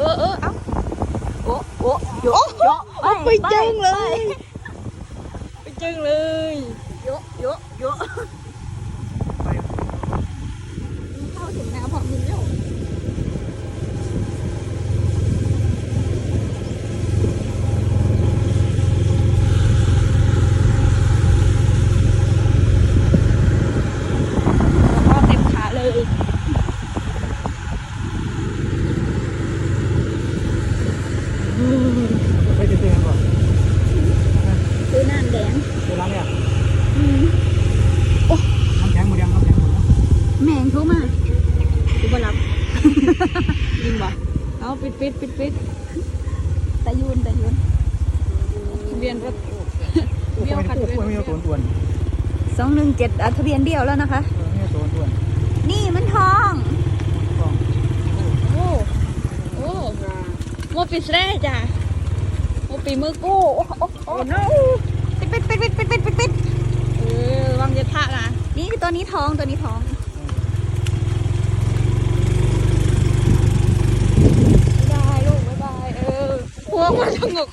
เออเออเอาโอ้โอ้โยโยเอาไปจึงเลย ไปจึงเลยโยโย ไป เข้าถึงแนวพอมินแล้วแล้วก็เต็มขาเลย ไปเจอกันก่อนซื้อน้ำแดงเจอร้านเนี่ยอืมน้ำแข็งหมดยังน้ำแข็งหมดแล้วแม่งโทรมากูบ่รับยิงบ่เอาปิดปิดปิดปิดตะยูนตะยูนทะเบียนรถเบี้ยวคันเบี้ยวไม่เอาตัวต่วนสองหนึ่งเจ็ดทะเบียนเดียวแล้วนะคะไม่เอาตัวต่วนนี่มันทองกล้องโอ้โอ้โมปิดเร่จ้ะ โมปีมือกู้ โอ้โอ้โอ้ no ปิดปิดปิดปิดปิดปิดปิดปิดเออวางเย็ดท่านะนี่ตัวนี้ทองตัวนี้ทองบ๊ายบายลูกบ๊ายบายเออพวกมันสงบ